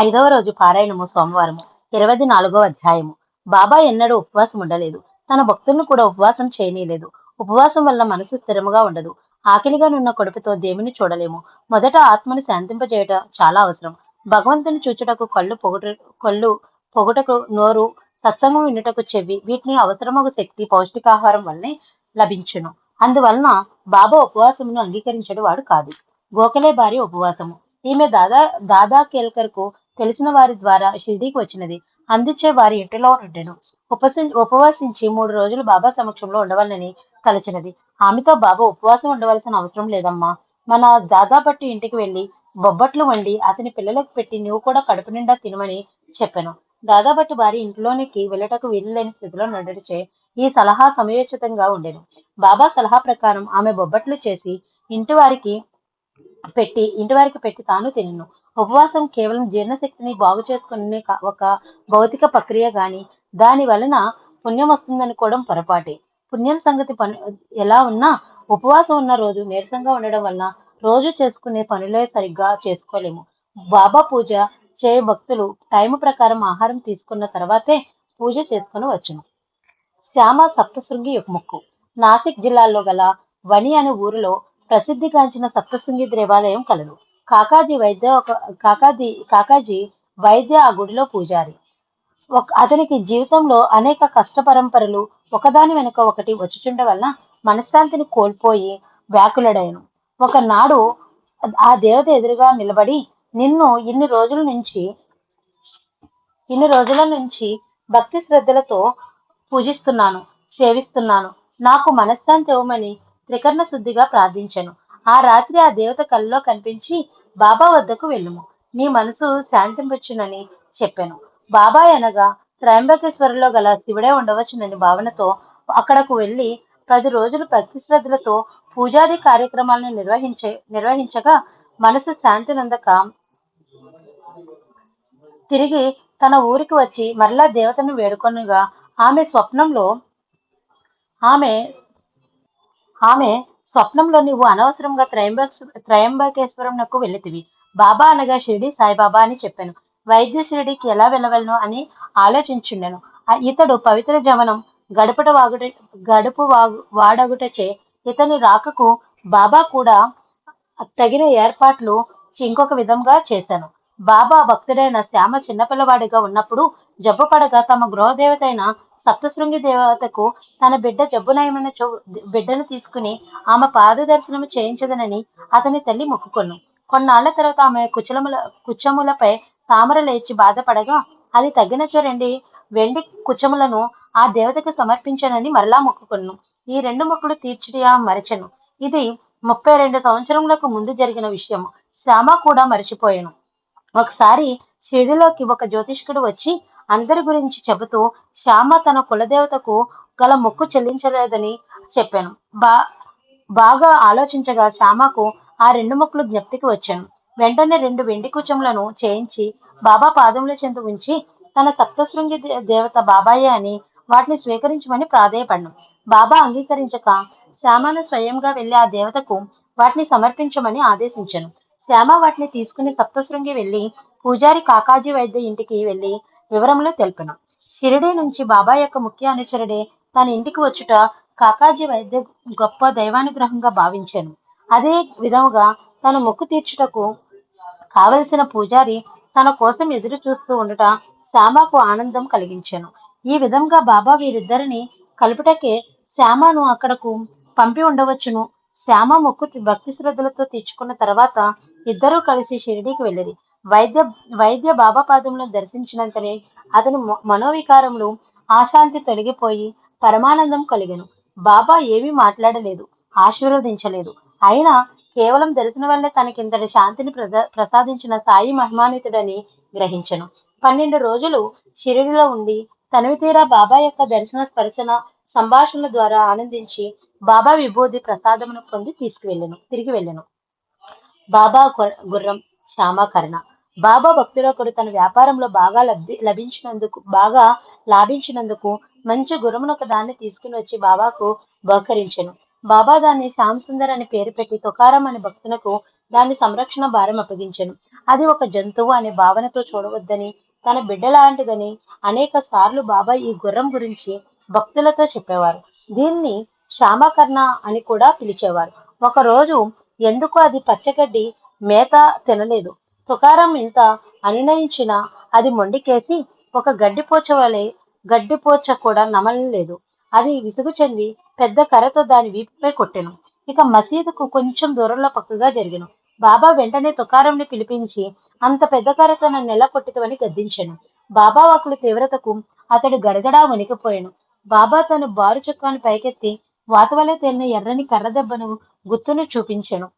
ఐదవ రోజు పారాయణము సోమవారము ఇరవై నాలుగవ అధ్యాయము. బాబా ఎన్నడూ ఉపవాసం ఉండలేదు. తన భక్తులను కూడా ఉపవాసం చేయనీయలేదు. ఉపవాసం వల్ల మనసు స్థిరముగా ఉండదు. ఆకలిగా నున్న కొడుకుతో దేవుని చూడలేము. మొదట ఆత్మను శాంతింపజేయట చాలా అవసరం. భగవంతుని చూచుటకు కళ్ళు పొగట కళ్ళు పొగుటకు నోరు సత్సంగం వినుటకు చెవి వీటిని అవసరమగు శక్తి పౌష్టికాహారం వల్లనే లభించును. అందువలన బాబా ఉపవాసమును అంగీకరించడు వాడు కాదు. గోఖలే భార్య ఉపవాసము. ఈమె దాదా దాదా కేల్కర్కు తెలిసిన వారి ద్వారా షిర్డీకి వచ్చినది. అందుచే వారి ఇంటిలో ఉండెను. ఉపసి ఉపవాసించి మూడు రోజులు బాబా సమక్షంలో ఉండవాలని కలిచినది ఆమెతో బాబా ఉపవాసం ఉండవలసిన అవసరం లేదమ్మా. మన దాదాపట్టు ఇంటికి వెళ్ళి బొబ్బట్లు వండి అతని పిల్లలకు పెట్టి నువ్వు కూడా కడుపు నిండా తినమని చెప్పాను. దాదాపట్టు భార్య ఇంట్లోనికి వెళ్ళటకు వీలు లేని స్థితిలో నడిచే ఈ సలహా సమయోచితంగా ఉండేను. బాబా సలహా ప్రకారం ఆమె బొబ్బట్లు చేసి ఇంటి వారికి పెట్టి ఇంటి వారికి పెట్టి తాను తినను. ఉపవాసం కేవలం జీర్ణశక్తిని బాగు చేసుకునే ఒక భౌతిక ప్రక్రియ గాని దాని వలన పుణ్యం వస్తుందనుకోవడం పొరపాటే. పుణ్యం సంగతి పని ఎలా ఉన్నా ఉపవాసం ఉన్న రోజు నీరసంగా ఉండడం వలన రోజు చేసుకునే పనులే సరిగ్గా చేసుకోలేము. బాబా పూజ చేయ భక్తులు టైం ప్రకారం ఆహారం తీసుకున్న తర్వాతే పూజ చేసుకుని వచ్చును. శ్యామ సప్తశృంగి ముక్కు. నాసిక్ జిల్లాలో గల వని అనే ఊరిలో ప్రసిద్ధిగాంచిన సప్తశృంగి దేవాలయం కలదు. కాకాజీ వైద్య ఒక కాకాజీ కాకాజీ వైద్య ఆ గుడిలో పూజారి. ఒక అతనికి జీవితంలో అనేక కష్ట పరంపరలు ఒకదాని వెనుక ఒకటి వచ్చుచుండ వలన మనశ్శాంతిని కోల్పోయి వ్యాకులడైను. ఒకనాడు ఆ దేవత ఎదురుగా నిలబడి నిన్ను ఇన్ని రోజుల నుంచి ఇన్ని రోజుల నుంచి భక్తి శ్రద్ధలతో పూజిస్తున్నాను సేవిస్తున్నాను. నాకు మనశ్శాంతి ఇవ్వమని త్రికరణ శుద్ధిగా ప్రార్థించాను. ఆ రాత్రి ఆ దేవత కల్లో కనిపించి బాబా వద్దకు వెళ్ళుము. నీ మనసు శాంతింపచ్చునని చెప్పాను. బాబా అనగా త్రయంబకేశ్వరంలో గల శివుడే ఉండవచ్చునని భావనతో అక్కడకు వెళ్ళి పది రోజులు భక్తి శ్రద్ధలతో పూజాది కార్యక్రమాలను నిర్వహించే నిర్వహించగా మనసు శాంతి నందక తిరిగి తన ఊరికి వచ్చి మరలా దేవతను వేడుకొనగా ఆమె స్వప్నంలో ఆమె ఆమె స్వప్నంలో నువ్వు అనవసరంగా త్రయంబక త్రయంబకేశ్వరంకు వెళ్ళితివి. బాబా అనగా షిరిడి సాయిబాబా అని చెప్పాను. వైద్య షిరిడికి ఎలా వెళ్ళవలను అని ఆలోచించుండెను. ఇతడు పవిత్ర జవనం గడుపుట వాగుట గడుపు వాగు వాడగుటచే ఇతని రాకకు బాబా కూడా తగిన ఏర్పాట్లు ఇంకొక విధంగా చేశాను. బాబా భక్తుడైన శ్యామ చిన్నపిల్లవాడిగా ఉన్నప్పుడు జబ్బు పడగా తమ గృహదేవత అయిన సప్తశృంగి దేవతకు తన బిడ్డ జబ్బునయమైన చో- బిడ్డను తీసుకుని ఆమె పాద దర్శనము చేయించదనని అతని తల్లి మొక్కుకొను. కొన్నాళ్ళ తర్వాత ఆమె కుచలముల కుచములపై తామర లేచి బాధపడగా అది తగ్గినచో రెండు వెండి కుచములను ఆ దేవతకు సమర్పించానని మరలా మొక్కుకొను. ఈ రెండు మొక్కులు తీర్చిడియా మరచెను. ఇది ముప్పై రెండు సంవత్సరములకు ముందు జరిగిన విషయం శ్యామ కూడా మర్చిపోయాను. ఒకసారి షిడిలోకి ఒక జ్యోతిష్కుడు వచ్చి అందరి గురించి చెబుతూ శ్యామ తన కులదేవతకు గల మొక్కు చెల్లించలేదని చెప్పాను. బా బాగా ఆలోచించగా శ్యామకు ఆ రెండు మొక్కులు జ్ఞప్తికి వచ్చాను. వెంటనే రెండు వెండి కుచములను చేయించి బాబా పాదముల చెంత ఉంచి తన సప్తశృంగి దేవత బాబాయే అని వాటిని స్వీకరించమని ప్రాధేయపడ్డాను. బాబా అంగీకరించక శ్యామను స్వయంగా వెళ్ళి ఆ దేవతకు వాటిని సమర్పించమని ఆదేశించాను. శ్యామ వాటిని తీసుకుని సప్తశృంగి వెళ్ళి పూజారి కాకాజీ వైద్య ఇంటికి వెళ్ళి వివరములు తెలిపిన. షిరిడి నుంచి బాబా యొక్క ముఖ్య అనుచరుడే తన ఇంటికి వచ్చుట కాకాజీ వైద్య గొప్ప దైవానుగ్రహంగా భావించాను. అదే విధముగా తన మొక్కు తీర్చుటకు కావలసిన పూజారి తన కోసం ఎదురు చూస్తూ ఉండట శ్యామకు ఆనందం కలిగించాను. ఈ విధంగా బాబా వీరిద్దరిని కలుపుటకే శ్యామను అక్కడకు పంపి ఉండవచ్చును. శ్యామ మొక్కు భక్తి శ్రద్ధలతో తీర్చుకున్న తర్వాత ఇద్దరూ కలిసి షిరిడీకి వెళ్ళేది వైద్య వైద్య బాబా దర్శించినంతనే అతని మనోవికారములు ఆశాంతి తొలగిపోయి పరమానందం కలిగను. బాబా ఏమీ మాట్లాడలేదు ఆశీర్వదించలేదు. అయినా కేవలం దర్శనం వల్లే తనకింతటి శాంతిని ప్రసాదించిన సాయి మహిమానితుడని గ్రహించను. పన్నెండు రోజులు షిరిడిలో ఉండి తనవి తీరా బాబా యొక్క దర్శన స్పర్శన సంభాషణల ద్వారా ఆనందించి బాబా విభూది ప్రసాదమును పొంది తీసుకువెళ్ళను తిరిగి వెళ్ళను. బాబా గుర్రం శ్యామకరణ బాబా భక్తుడొకడు తన వ్యాపారంలో బాగా లబ్ధి లభించినందుకు బాగా లాభించినందుకు మంచి గుర్రమును ఒక దాన్ని తీసుకుని వచ్చి బాబాకు బహకరించను బాబా దాన్ని శ్యామ్ సుందర్ అని పేరు పెట్టి తుకారం అనే భక్తునకు దాని సంరక్షణ భారం అప్పగించను. అది ఒక జంతువు అనే భావనతో చూడవద్దని తన బిడ్డ లాంటిదని అనేక సార్లు బాబా ఈ గుర్రం గురించి భక్తులతో చెప్పేవారు. దీన్ని శ్యామకర్ణ అని కూడా పిలిచేవారు. ఒకరోజు ఎందుకు అది పచ్చగడ్డి మేత తినలేదు? తుకారం ఇంత అనునయించినా అది మొండికేసి ఒక గడ్డిపోచ వలె గడ్డిపోచ కూడా నమలలేదు. అది విసుగు చెంది పెద్ద కర్రతో దాని వీపుపై కొట్టెను. ఇక మసీదుకు కొంచెం దూరంలో పక్కగా జరిగిన. బాబా వెంటనే తుకారంని పిలిపించి అంత పెద్ద కర్రతో నన్ను ఎలా కొట్టితవని గద్దించాను. బాబా వాకుల తీవ్రతకు అతడు గడగడా వణికిపోయాను. బాబా తన బారు చొక్కాను పైకెత్తి వాతవలే తేలిన ఎర్రని కర్ర దెబ్బను గుర్తును చూపించాను.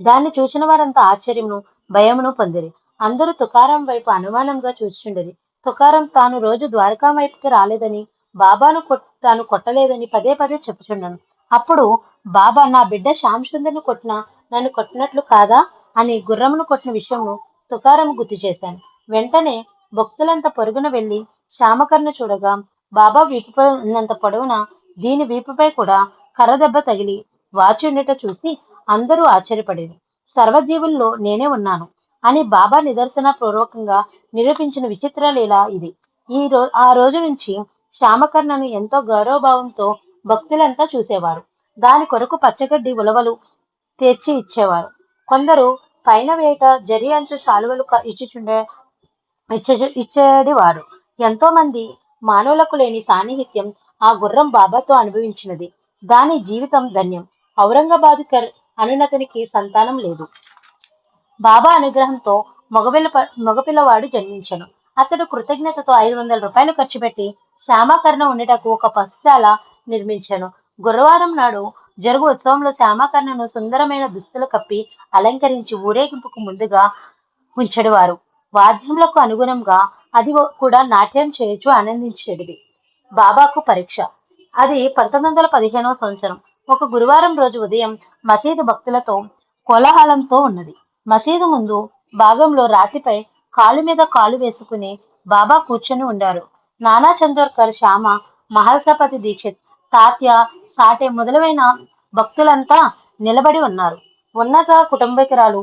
దాన్ని చూసిన వారంతా ఆశ్చర్యమును భయమును పొందిరి. అందరూ తుకారం వైపు అనుమానంగా చూస్తుండేది తుకారం తాను రోజు ద్వారకా వైపుకి రాలేదని బాబాను కొట్- తాను కొట్టలేదని పదే పదే చెప్పుచున్నాను అప్పుడు బాబా నా బిడ్డ శ్యామ్ సుందర్ని కొట్టిన నన్ను కొట్టినట్లు కాదా అని గుర్రమును కొట్టిన విషయము తుకారం గుర్తు చేశాను. వెంటనే భక్తులంతా పొరుగున వెళ్ళి శ్యామకర్ణ చూడగా బాబా వీపుపై ఉన్నంత పొడవున? దీని వీపుపై కూడా కర్రదెబ్బ తగిలి వాచి ఉండేట చూసి అందరూ ఆశ్చర్యపడేది సర్వజీవుల్లో నేనే ఉన్నాను అని బాబా నిదర్శన పూర్వకంగా నిరూపించిన విచిత్ర లీల ఇది. ఈ రో ఆ రోజు నుంచి శ్యామకర్ణను ఎంతో గౌరవభావంతో భక్తులంతా చూసేవారు. దాని కొరకు పచ్చగడ్డి ఉలవలు తెచ్చి ఇచ్చేవారు. కొందరు పైన వేట జరి అంచు శాలువలు ఇచ్చిచుండే ఇచ్చే ఇచ్చేటివారు ఎంతో మంది మానవులకు లేని సాన్నిహిత్యం ఆ గుర్రం బాబాతో అనుభవించినది. దాని జీవితం ధన్యం. ఔరంగాబాద్ అనునతనికి సంతానం లేదు. బాబా అనుగ్రహంతో మగపిల్ల మగపిల్లవాడు జన్మించను. అతడు కృతజ్ఞతతో ఐదు వందల రూపాయలు ఖర్చు పెట్టి శ్యామాకరణ ఉండేటకు ఒక పశుశాల నిర్మించాను. గురువారం నాడు జరుగు ఉత్సవంలో శ్యామాకరణను సుందరమైన దుస్తులు కప్పి అలంకరించి ఊరేగింపుకు ముందుగా ఉంచెడువారు వాద్యములకు అనుగుణంగా అది కూడా నాట్యం చేయొచ్చు ఆనందించేది బాబాకు పరీక్ష. అది పంతొమ్మిది వందల పదిహేనవ సంవత్సరం. ఒక గురువారం రోజు ఉదయం మసీదు భక్తులతో కోలాహలంతో ఉన్నది. మసీదు ముందు భాగంలో రాతిపై కాలు మీద కాలు వేసుకుని బాబా కూర్చొని ఉండారు. నానా చందోర్కర్ శ్యామ మహర్షపతి దీక్షిత్ తాత్య సాటే మొదలైన భక్తులంతా నిలబడి ఉన్నారు. ఉన్నత కుటుంబీకురాలు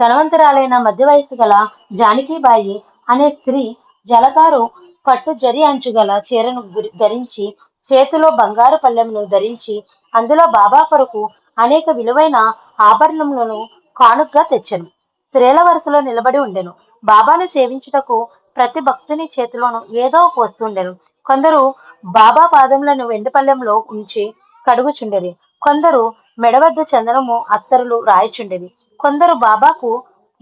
ధనవంతురాలైన మధ్య వయసు గల జానకీబాయి అనే స్త్రీ జలతారు పట్టు జరి అంచు గల చీరను ధరించి చేతిలో బంగారు పళ్ళెమును ధరించి అందులో బాబా కొరకు అనేక విలువైన ఆభరణములను కానుకగా తెచ్చెను. స్త్రీల వరుసలో నిలబడి ఉండెను. బాబాను సేవించుటకు ప్రతి భక్తుని చేతిలోనూ ఏదో ఒక వస్తుండెను కొందరు బాబా పాదములను వెండిపల్లెంలో ఉంచి కడుగుచుండేది కొందరు మెడవద్ద చందనము అత్తరులు రాయిచుండేది కొందరు బాబాకు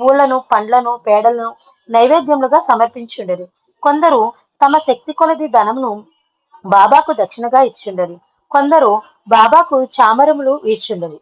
పూలను పండ్లను పేడలను నైవేద్యములుగా సమర్పించుండేది కొందరు తమ శక్తి కొలది ధనమును బాబాకు దక్షిణగా ఇచ్చిండేది కొందరు బాబాకు చామరములు ఇచ్చుండేది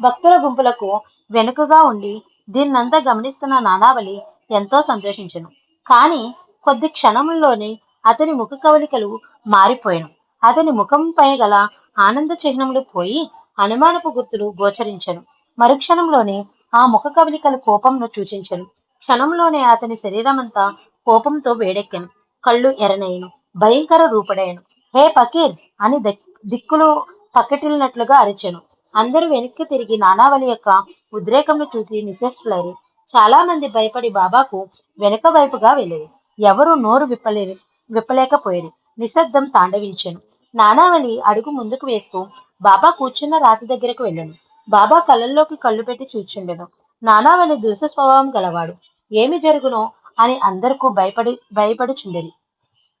భక్తుల గుంపులకు వెనుకగా ఉండి దీన్నంతా గమనిస్తున్న నానావళి ఎంతో సంతోషించను. కానీ కొద్ది క్షణముల్లోనే అతని ముఖ కవలికలు మారిపోయాను. అతని ముఖంపై గల ఆనంద చిహ్నములు పోయి అనుమానపు గుర్తులు గోచరించను. మరుక్షణంలోనే ఆ ముఖ కవలికల కోపంను సూచించను. క్షణంలోనే అతని శరీరమంతా కోపంతో వేడెక్కాను. కళ్ళు ఎరనయ్యను భయంకర రూపడయ్యను. హే పకీర్ అని దక్- దిక్కులు పక్కటిల్లినట్లుగా అరిచెను. అందరూ వెనక్కి తిరిగి నానావళి యొక్క ఉద్రేకంను చూసి నిశ్చేష్టులైరి చాలా మంది భయపడి బాబాకు వెనుక వైపుగా వెళ్ళేది ఎవరు నోరు విప్పలేరు విప్పలేకపోయేది నిశ్శబ్దం తాండవించెను. నానావళి అడుగు ముందుకు వేస్తూ బాబా కూర్చున్న రాతి దగ్గరకు వెళ్ళాను. బాబా కళ్ళల్లోకి కళ్ళు పెట్టి చూచుండెను. నానావళి దుస్వభావం స్వభావం గలవాడు. ఏమి జరుగునో అని అందరికీ భయపడి భయపడుచుండేది.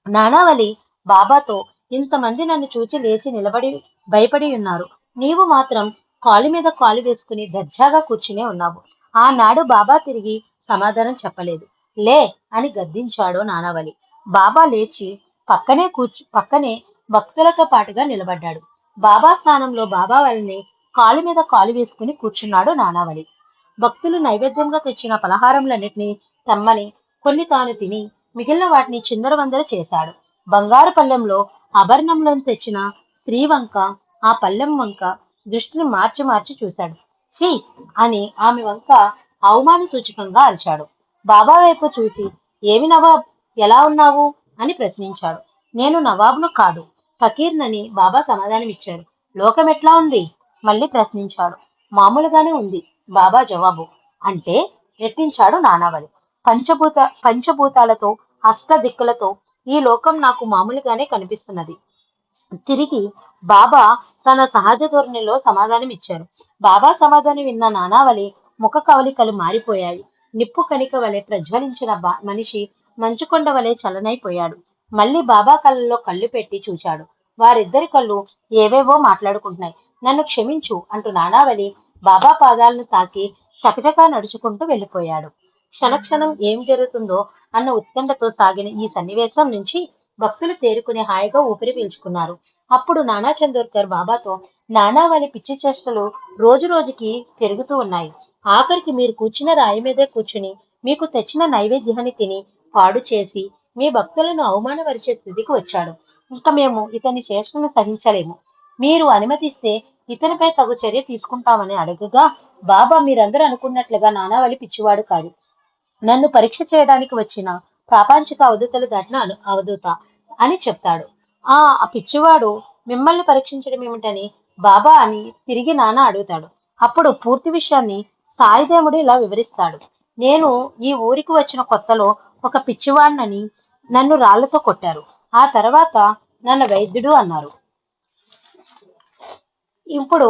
నానావళి బాబాతో ఇంతమంది నన్ను చూచి లేచి నిలబడి భయపడి ఉన్నారు. నీవు మాత్రం కాలు మీద కాలు వేసుకుని దర్జాగా కూర్చునే ఉన్నావు. ఆనాడు బాబా తిరిగి సమాధానం చెప్పలేదు. లే అని గద్దించాడు నానావళి. బాబా లేచి పక్కనే కూర్చు పక్కనే భక్తులతో పాటుగా నిలబడ్డాడు. బాబా స్థానంలో బాబా వాళ్ళని కాలు మీద కాలు వేసుకుని కూర్చున్నాడు నానావళి. భక్తులు నైవేద్యంగా తెచ్చిన పలహారములన్నిటినీ తమ్మని కొన్ని తాను తిని మిగిలిన వాటిని చిందరవందర చేశాడు. బంగారు పళ్ళెంలో అభరణంలోని తెచ్చిన స్త్రీ వంక ఆ పల్లెం వంక దృష్టిని మార్చి మార్చి చూశాడు. ఛీ! అని ఆమె వంక అవమాన సూచకంగా అరిచాడు. బాబా వైపు చూసి ఏమి నవాబ్? ఎలా ఉన్నావు? అని ప్రశ్నించాడు. నేను నవాబును కాదు ఫకీర్నని బాబా సమాధానం ఇచ్చాడు లోకం ఎట్లా ఉంది? మళ్ళీ ప్రశ్నించాడు. మామూలుగానే ఉంది బాబా జవాబు. అంటే రెట్టించాడు నానావలి పంచభూత పంచభూతాలతో అష్ట దిక్కులతో ఈ లోకం నాకు మామూలుగానే కనిపిస్తున్నది. తిరిగి బాబా తన సహజ ధోరణిలో సమాధానం ఇచ్చారు. బాబా సమాధానం విన్న నానావలి ముఖ కవలికలు మారిపోయాయి. నిప్పు కణిక వలె ప్రజ్వలించిన బా- మనిషి మంచుకొండ వలె చలనైపోయాడు. మళ్ళీ బాబా కళ్ళలో కళ్ళు పెట్టి చూచాడు. వారిద్దరి కళ్ళు ఏవేవో మాట్లాడుకుంటున్నాయి. నన్ను క్షమించు అంటూ నానావలి బాబా పాదాలను తాకి చకచకా నడుచుకుంటూ వెళ్ళిపోయాడు. క్షణక్షణం ఏం జరుగుతుందో అన్న ఉత్కంఠతో సాగిన ఈ సన్నివేశం నుంచి భక్తులు తేరుకుని హాయిగా ఊపిరి పీల్చుకున్నారు. అప్పుడు నానా చందోర్కర్ బాబాతో నానావలి పిచ్చి చేష్టలు రోజు రోజుకి పెరుగుతూ ఉన్నాయి. ఆఖరికి మీరు కూర్చున్న రాయి మీదే కూర్చుని మీకు తెచ్చిన నైవేద్యాన్ని తిని పాడు చేసి మీ భక్తులను అవమానపరిచే స్థితికి వచ్చాడు. ఇంకా మేము ఇతని చేష్టను సహించలేము. మీరు అనుమతిస్తే ఇతనిపై తగు చర్య తీసుకుంటామని అడగగా బాబా మీరందరూ అనుకున్నట్లుగా నానావలి పిచ్చివాడు కాదు నన్ను పరీక్ష చేయడానికి వచ్చిన ప్రాపంచిక అవధూతలు దాటిన అవధూత అని చెప్తాడు. ఆ ఆ పిచ్చివాడు మిమ్మల్ని పరీక్షించడం ఏమిటని బాబా అని తిరిగి నాన్న అడుగుతాడు. అప్పుడు పూర్తి విషయాన్ని సాయిదేవుడు ఇలా వివరిస్తాడు. నేను ఈ ఊరికి వచ్చిన కొత్తలో ఒక పిచ్చివాడినని నన్ను రాళ్ళతో కొట్టారు. ఆ తర్వాత నన్ను వైద్యుడు అన్నారు. ఇప్పుడు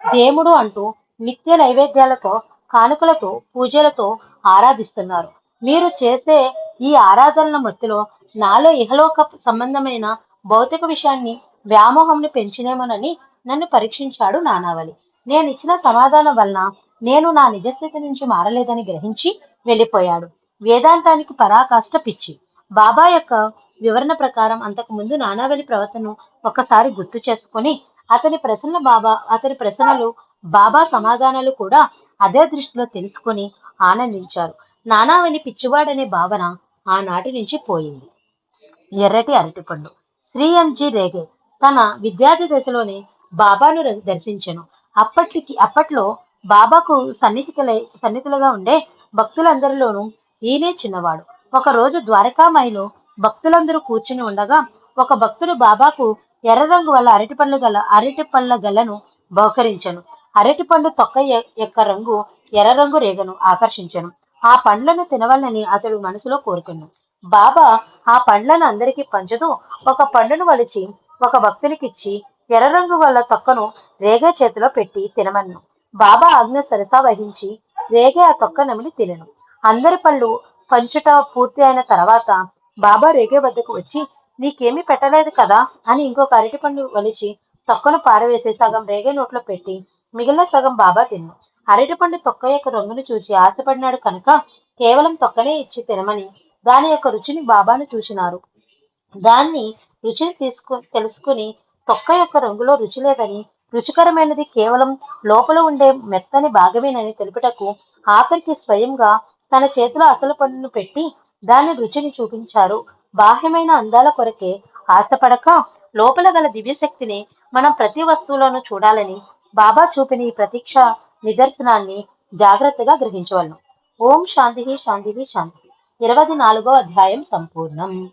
దేవుడు అంటూ నిత్య నైవేద్యాలతో కానుకలతో పూజలతో ఆరాధిస్తున్నారు. మీరు చేసే ఈ ఆరాధనల మధ్యలో నాలో ఇహలోక సంబంధమైన భౌతిక విషయాన్ని వ్యామోహంని పెంచినేమోనని నన్ను పరీక్షించాడు నానావలి నేను ఇచ్చిన సమాధానం వలన నేను నా నిజస్థితి నుంచి మారలేదని గ్రహించి వెళ్ళిపోయాడు. వేదాంతానికి పరాకాష్ట పిచ్చి. బాబా యొక్క వివరణ ప్రకారం అంతకు ముందు నానావలి ప్రవర్తనను ఒక్కసారి గుర్తు చేసుకొని అతని ప్రశ్నల బాబా అతని ప్రశ్నలు బాబా సమాధానాలు కూడా అదే దృష్టిలో తెలుసుకొని ఆనందించారు. నానావని పిచ్చివాడనే భావన ఆనాటి నుంచి పోయింది. ఎర్రటి అరటిపండు. శ్రీ ఎంజి రేగే తన విద్యార్థి దశలోనే బాబాను దర్శించను. అప్పటికి అప్పట్లో బాబాకు సన్నిహితులై సన్నిహితులుగా ఉండే భక్తులందరిలోనూ ఈయనే చిన్నవాడు. ఒక రోజు ద్వారకామాయిలో భక్తులందరూ కూర్చుని ఉండగా ఒక భక్తుడు బాబాకు ఎర్ర రంగు వల్ల అరటిపండ్లు గల అరటి పళ్ళ గలను బహుకరించను. అరటిపండు తొక్క యొక్క రంగు ఎర్ర రంగు రేగను ఆకర్షించను. ఆ పండ్లను తినవాలని అతడు మనసులో కోరుకున్నాడు బాబా ఆ పండ్లను అందరికీ పంచుతూ ఒక పండును వలిచి ఒక భక్తునికిచ్చి ఎర్ర రంగు వల్ల తొక్కను రేగే చేతిలో పెట్టి తినమన్ను. బాబా ఆజ్ఞ సరసా వహించి రేగే ఆ తొక్క నమిలి తినను. అందరి పళ్ళు పంచుట పూర్తి అయిన తర్వాత బాబా రేగే వద్దకు వచ్చి నీకేమీ పెట్టలేదు కదా? అని ఇంకొక అరటిపండు వలిచి తొక్కను పారవేసి సగం రేగే నోట్లో పెట్టి మిగిలిన సగం బాబా తిన్ను. అరటిపండు తొక్క యొక్క రంగును చూసి ఆశపడినాడు కనుక కేవలం తొక్కనే ఇచ్చి తినమని దాని యొక్క రుచిని బాబాను చూసినారు. దాన్ని రుచిని తీసుకు తెలుసుకుని తొక్క యొక్క రంగులో రుచి లేదని రుచికరమైనది కేవలం లోపల ఉండే మెత్తని భాగమేనని తెలుపుటకు ఆఖరికి స్వయంగా తన చేతిలో అసలు పండును పెట్టి దాని రుచిని చూపించారు. బాహ్యమైన అందాల కొరకే ఆశపడక లోపల గల దివ్యశక్తిని మనం ప్రతి వస్తువులోనూ చూడాలని బాబా చూపిన ఈ ప్రతీక్ష నిదర్శనాన్ని జాగ్రత్తగా గ్రహించవలను. ఓం శాంతి శాంతి శాంతి. ఇరవై నాలుగో అధ్యాయం సంపూర్ణం.